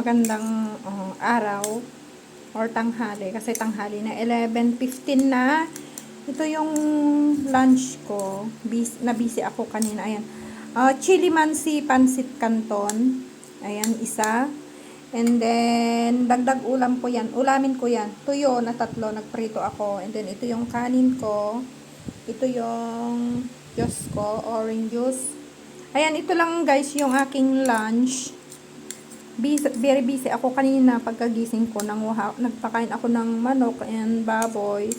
magandang uh, araw or tanghali kasi tanghali na 11.15 na. Ito yung lunch ko. Bis, na busy ako kanina. Ayan. Uh, chili mansi pansit canton. Ayan isa. And then dagdag ulam ko yan. Ulamin ko yan. Tuyo na tatlo nagprito ako. And then ito yung kanin ko. Ito yung juice ko orange juice. Ayan ito lang guys yung aking lunch busy, very busy ako kanina pagkagising ko. Nang nagpakain ako ng manok and baboy.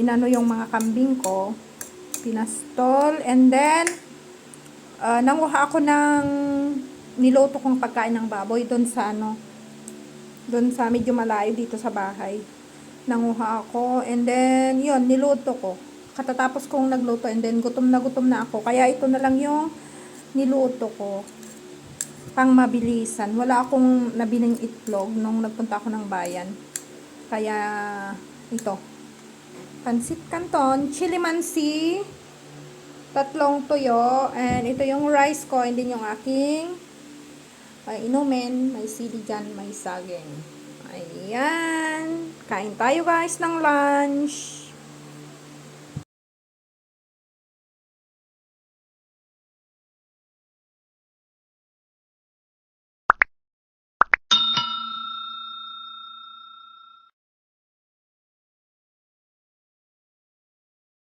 Inano yung mga kambing ko pinastol and then uh, nanguha ako ng niloto kong pagkain ng baboy doon sa ano doon sa medyo malayo dito sa bahay. Nanguha ako and then yun niluto ko. Katatapos kong nagluto and then gutom na gutom na ako. Kaya ito na lang yung niluto ko pang mabilisan. Wala akong nabiling itlog nung nagpunta ako ng bayan. Kaya, ito. Pansit canton, chili mansi, tatlong tuyo, and ito yung rice ko, and then yung aking ay, inumin, may sili dyan, may saging. Ayan. Kain tayo guys ng lunch.